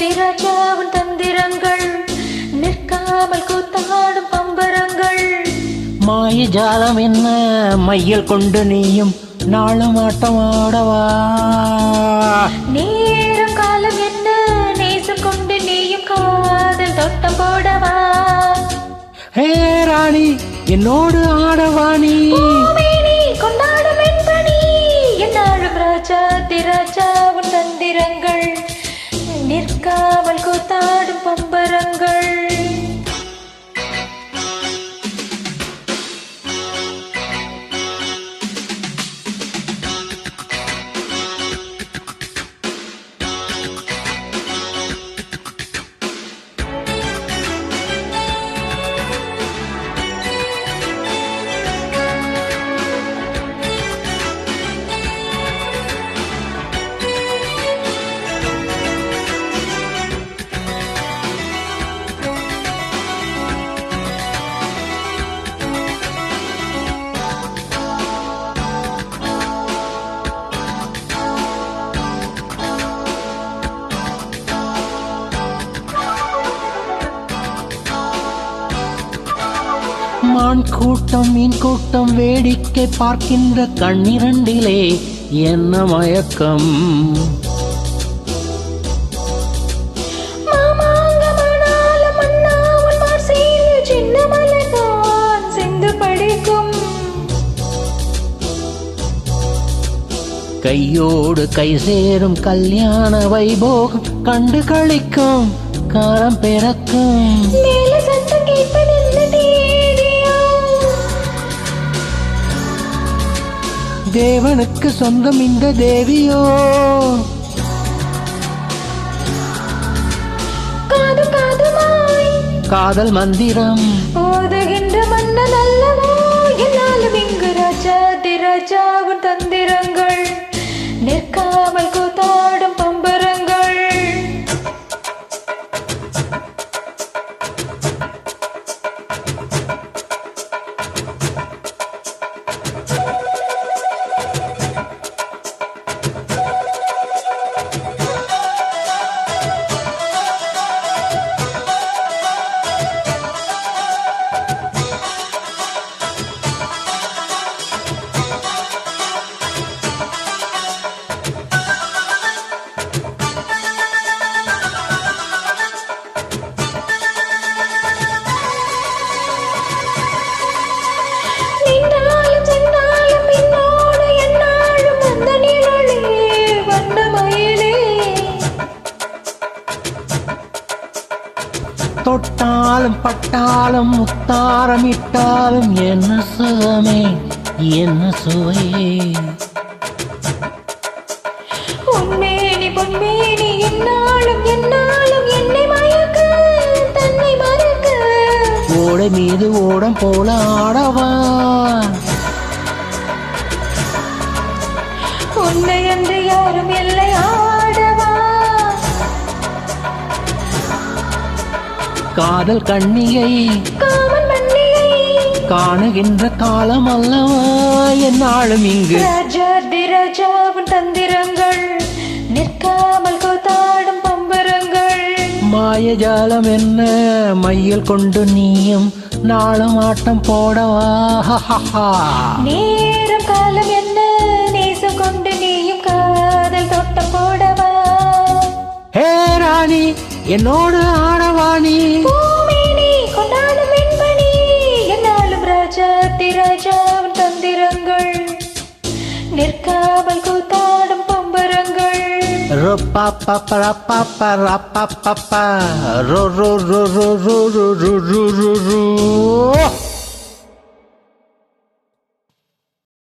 ராஜாவின் தந்திரங்கள் நிற்காமல் கூத்தாடும் பம்பரங்கள். மாய ஜாலம் என்ன? மையல் கொண்டு நீயும் நாளும் ஆட்டம் ஆடவா நேரம் காலம் என்ன? நேசம் கொண்டு நீயும் காதல் தோட்டம் போடவா? ஹே ராணி என்னோடு ஆடவா நீ? கொண்டாடும் ராஜா திராஜாவின் தந்திரங்கள். காவல் கூத்தாடும் பம்பரங்கள். மான் கூட்டம் மீன் கூட்டம் வேடிக்கை பார்க்கின்ற கண்ணிரண்டிலே என்ன மயக்கம்? கையோடு கை சேரும் கல்யாண வைபோகம் கண்டு கழிக்கும் காலம் பிறக்கும். தேவனுக்கு சொந்தம் இந்த தேவியோ? காதல் மந்திரம். ஓதுகின்ற மன்னன் அல்லவோ? என்னாலும் இங்கு ராஜா திராஜாவின் தந்திரங்கள். நிற்காமல் தொட்டாலும் பட்டாலும் முத்தாரமிட்டாலும் என்ன சுகமே என்ன சுவையே உன்மேனி பொன்மேனி என்னாலும் என்னாலும் என்னை மயக்க தன்னை மறக்க. ஓடை மீது ஓடம் போல ஆடவா? உன்னை என்று யாரும் இல்லை காதல் கண்ணியை காணுகின்ற காலம் அல்லவா? என்னாலும் இங்கு ராஜா திராஜாவின் தந்திரங்கள் நிற்காமல் கூத்தாடும் பம்பரங்கள். மாயஜாலம் என்ன? மையல் கொண்டு நீயும் நாளும் ஆட்டம் போடவா? நேரம் காலம் என்ன? நேசம் கொண்டு நீயும் காதல் தோட்டம் போடவா? ஹே ராணி என்னோடு நீ பூமேனி கொண்டாடும் வெண்மணி என்னாலும் ராஜா திராஜாவின் தந்திரங்கள். நிற்காமல் கூத்தாடும் பம்பரங்கள். ro-pa-pa-pa-ra-pa-pa-ra-pa-pa-pa ro-ro-ro-ro-ro-ro-ro-ro-ro